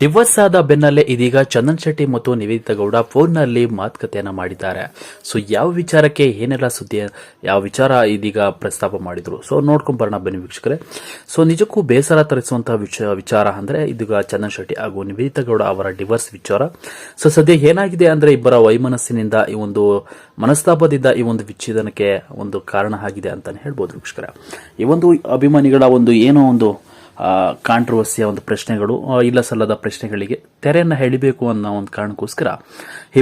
Divorce ಆದ ಬೆನ್ನಲ್ಲೇ ಇದೀಗ ಚಂದನ್ ಶೆಟ್ಟಿ ಮತ್ತು ನಿವೇದಿತಾ ಗೌಡ ಫೋನ್ನಲ್ಲಿ ಮಾತುಕತೆಯನ್ನ ಮಾಡಿದ್ದಾರೆ. ಸೊ, ಯಾವ ವಿಚಾರಕ್ಕೆ ಏನೆಲ್ಲ ಸುದ್ದಿ, ಯಾವ ವಿಚಾರ ಇದೀಗ ಪ್ರಸ್ತಾಪ ಮಾಡಿದ್ರು? ಸೊ, ನೋಡ್ಕೊಂಡ್ ಬರೋಣ ಬನ್ನಿ ವೀಕ್ಷಕರೇ. ಸೊ, ನಿಜಕ್ಕೂ ಬೇಸರ ತರಿಸುವಂತಹ ವಿಚ, ವಿಚಾರ ಅಂದ್ರೆ ಇದೀಗ ಚಂದನ್ ಶೆಟ್ಟಿ ಹಾಗೂ ನಿವೇದಿತಾ ಗೌಡ ಅವರ ಡಿವರ್ಸ್ ವಿಚಾರ. ಸೊ, ಸದ್ಯ ಏನಾಗಿದೆ ಅಂದ್ರೆ ಇಬ್ಬರ ವೈಮನಸ್ಸಿನಿಂದ ಈ ಒಂದು ಮನಸ್ತಾಪದಿಂದ ಈ ಒಂದು ವಿಚ್ಛೇದನಕ್ಕೆ ಒಂದು ಕಾರಣ ಆಗಿದೆ ಅಂತಾನೆ ಹೇಳ್ಬೋದು ವೀಕ್ಷಕರೇ. ಈ ಒಂದು ಅಭಿಮಾನಿಗಳ ಒಂದು ಏನೋ ಒಂದು ಕಾಂಟ್ರವರ್ಸಿಯ ಒಂದು ಪ್ರಶ್ನೆಗಳು ಇಲ್ಲ ಸಲ್ಲದ ಪ್ರಶ್ನೆಗಳಿಗೆ ತೆರೆಯನ್ನು ಹೇಳಬೇಕು ಅನ್ನೋ ಒಂದು ಕಾರಣಕ್ಕೋಸ್ಕರ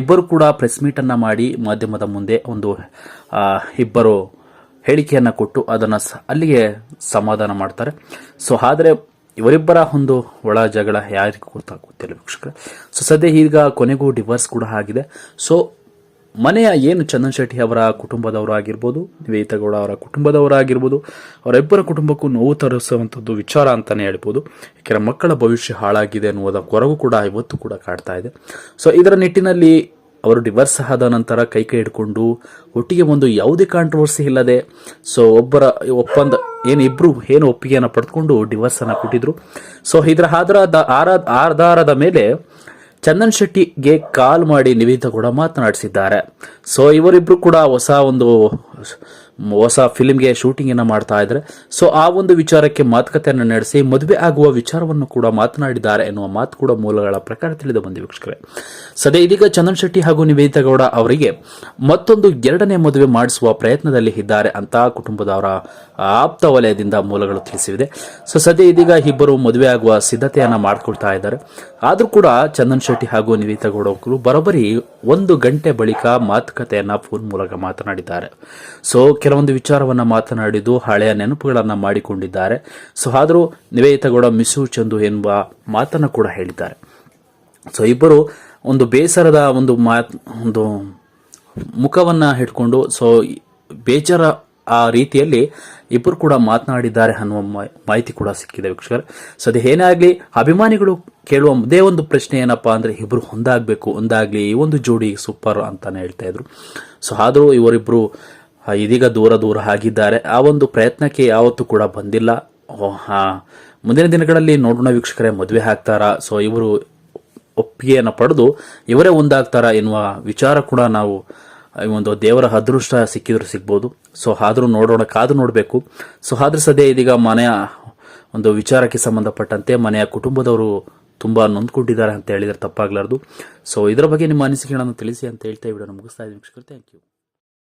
ಇಬ್ಬರು ಕೂಡ ಪ್ರೆಸ್ ಮೀಟನ್ನು ಮಾಡಿ ಮಾಧ್ಯಮದ ಮುಂದೆ ಒಂದು ಇಬ್ಬರು ಹೇಳಿಕೆಯನ್ನು ಕೊಟ್ಟು ಅದನ್ನು ಅಲ್ಲಿಗೆ ಸಮಾಧಾನ ಮಾಡ್ತಾರೆ. ಸೊ ಆದರೆ ಇವರಿಬ್ಬರ ಒಂದು ಒಳ ಜಗಳ ಯಾರಿಗೂ ಗೊತ್ತಾಗುತ್ತಿಲ್ಲ ವೀಕ್ಷಕರೇ. ಸೊ ಸದ್ಯ ಈಗ ಕೊನೆಗೂ ಡಿವರ್ಸ್ ಕೂಡ ಆಗಿದೆ. ಸೊ ಮನೆಯ ಏನು ಚಂದನ್ ಶೆಟ್ಟಿ ಅವರ ಕುಟುಂಬದವರು ಆಗಿರ್ಬೋದು ನಿವೇದಿತಾ ಗೌಡ ಅವರ ಕುಟುಂಬದವರಾಗಿರ್ಬೋದು, ಅವರಿಬ್ಬರ ಕುಟುಂಬಕ್ಕೂ ನೋವು ತರಿಸುವಂಥದ್ದು ವಿಚಾರ ಅಂತಾನೆ ಹೇಳ್ಬೋದು. ಯಾಕೆಂದರೆ ಮಕ್ಕಳ ಭವಿಷ್ಯ ಹಾಳಾಗಿದೆ ಅನ್ನುವುದ ಕೊರಗು ಕೂಡ ಇವತ್ತು ಕೂಡ ಕಾಡ್ತಾ ಇದೆ. ಸೊ ಇದರ ನಿಟ್ಟಿನಲ್ಲಿ ಅವರು ಡಿವರ್ಸ್ ಆದ ನಂತರ ಕೈ ಕೈ ಹಿಡ್ಕೊಂಡು ಒಟ್ಟಿಗೆ ಒಂದು ಯಾವುದೇ ಕಾಂಟ್ರವರ್ಸಿ ಇಲ್ಲದೆ ಸೊ ಒಬ್ಬರ ಒಪ್ಪಂದ, ಏನು ಇಬ್ರು ಏನು ಒಪ್ಪಿಗೆಯನ್ನು ಪಡೆದುಕೊಂಡು ಡಿವರ್ಸ್ ಅನ್ನ ಕೊಟ್ಟಿದ್ರು. ಸೊ ಇದರ ಆಧಾರದ, ಆರ- ಆಧಾರದ ಮೇಲೆ ಚಂದನ್ ಶೆಟ್ಟಿಗೆ ಕಾಲ್ ಮಾಡಿ ನಿವೇದಿತ ಕೂಡ ಮಾತನಾಡಿಸಿದ್ದಾರೆ. ಸೊ ಇವರಿಬ್ರು ಕೂಡ ಹೊಸ ಒಂದು ಹೊಸ ಫಿಲ್ಮ್ಗೆ ಶೂಟಿಂಗ್ ಅನ್ನ ಮಾಡ್ತಾ ಇದ್ದಾರೆ. ಸೊ ಆ ಒಂದು ವಿಚಾರಕ್ಕೆ ಮಾತುಕತೆಯನ್ನು ನಡೆಸಿ, ಮದುವೆ ಆಗುವ ವಿಚಾರವನ್ನು ಕೂಡ ಮಾತನಾಡಿದ್ದಾರೆ ಎನ್ನುವ ಮಾತು ಕೂಡ ಮೂಲಗಳ ಪ್ರಕಾರ ತಿಳಿದು ಬಂದಿದೆ ವೀಕ್ಷಕರೇ. ಸದ್ಯ ಇದೀಗ ಚಂದನ್ ಶೆಟ್ಟಿ ಹಾಗೂ ನಿವೇದಿತಾ ಗೌಡ ಅವರಿಗೆ ಮತ್ತೊಂದು ಎರಡನೇ ಮದುವೆ ಮಾಡಿಸುವ ಪ್ರಯತ್ನದಲ್ಲಿ ಇದ್ದಾರೆ ಅಂತ ಕುಟುಂಬದವರ ಆಪ್ತ ವಲಯದಿಂದ ಮೂಲಗಳು ತಿಳಿಸಿವೆ. ಸೊ ಸದ್ಯ ಇದೀಗ ಇಬ್ಬರು ಮದುವೆ ಆಗುವ ಸಿದ್ಧತೆಯನ್ನ ಮಾಡಿಕೊಳ್ತಾ ಇದ್ದಾರೆ. ಆದರೂ ಕೂಡ ಚಂದನ್ ಶೆಟ್ಟಿ ಹಾಗೂ ನಿವೇದಿತಾ ಗೌಡ ಅವರು ಬರೋಬ್ಬರಿ ಒಂದು ಗಂಟೆ ಬಳಿಕ ಮಾತುಕತೆಯನ್ನ ಫೋನ್ ಮೂಲಕ ಮಾತನಾಡಿದ್ದಾರೆ. ಸೊ ಕೆಲವೊಂದು ವಿಚಾರವನ್ನ ಮಾತನಾಡಿದ್ದು ಹಳೆಯ ನೆನಪುಗಳನ್ನ ಮಾಡಿಕೊಂಡಿದ್ದಾರೆ. ಸೊ ಆದರೂ ನಿವೇದಿತಗೌಡ ಮಿಸು ಚಂದು ಎಂಬ ಮಾತನ್ನ ಕೂಡ ಹೇಳಿದ್ದಾರೆ. ಸೊ ಇಬ್ಬರು ಒಂದು ಬೇಸರದ ಒಂದು ಮಾತ್ ಒಂದು ಮುಖವನ್ನ ಹಿಡ್ಕೊಂಡು ಸೊ ಬೇಜಾರ ಆ ರೀತಿಯಲ್ಲಿ ಇಬ್ಬರು ಕೂಡ ಮಾತನಾಡಿದ್ದಾರೆ ಅನ್ನುವ ಮಾಹಿತಿ ಕೂಡ ಸಿಕ್ಕಿದೆ ವೀಕ್ಷಕರ್. ಸೊ ಅದು ಏನೇ ಆಗಲಿ ಅಭಿಮಾನಿಗಳು ಕೇಳುವ ಒಂದೇ ಒಂದು ಪ್ರಶ್ನೆ ಏನಪ್ಪಾ ಅಂದ್ರೆ ಇಬ್ಬರು ಒಂದಾಗಬೇಕು ಒಂದಾಗ್ಲಿ ಈ ಒಂದು ಜೋಡಿ ಸೂಪರ್ ಅಂತಾನೆ ಹೇಳ್ತಾ ಇದ್ರು. ಸೊ ಆದರೂ ಇವರಿಬ್ರು ಆ, ಇದೀಗ ದೂರ ದೂರ ಆಗಿದ್ದಾರೆ. ಆ ಒಂದು ಪ್ರಯತ್ನಕ್ಕೆ ಯಾವತ್ತೂ ಕೂಡ ಬಂದಿಲ್ಲ. ಹಾ. ಮುಂದಿನ ದಿನಗಳಲ್ಲಿ ನೋಡೋಣ ವೀಕ್ಷಕರೇ, ಮದುವೆ ಆಗ್ತಾರಾ? ಸೊ ಇವರು ಒಪ್ಪಿಗೆಯನ್ನು ಪಡೆದು ಇವರೇ ಒಂದಾಗ್ತಾರ ಎನ್ನುವ ವಿಚಾರ ಕೂಡ ನಾವು, ಈ ಒಂದು ದೇವರ ಅದೃಷ್ಟ ಸಿಕ್ಕಿದ್ರು ಸಿಗ್ಬೋದು. ಸೊ ಆದರೂ ನೋಡೋಣ, ಕಾದು ನೋಡಬೇಕು. ಸೊ ಆದ್ರೆ ಸದ್ಯ ಇದೀಗ ಮನೆಯ ಒಂದು ವಿಚಾರಕ್ಕೆ ಸಂಬಂಧಪಟ್ಟಂತೆ ಮನೆಯ ಕುಟುಂಬದವರು ತುಂಬ ನೊಂದ್ಕೊಂಡಿದ್ದಾರೆ ಅಂತ ಹೇಳಿದರೆ ತಪ್ಪಾಗಲಾರ್ದು. ಸೊ ಇದರ ಬಗ್ಗೆ ನಿಮ್ಮ ಅನಿಸಿಕೆಗಳನ್ನು ತಿಳಿಸಿ ಅಂತ ಹೇಳ್ತಾ ವಿಡಿಯೋ ಮುಗಿಸ್ತಾ ಇದ್ದೀನಿ ವೀಕ್ಷಕರು. Thank you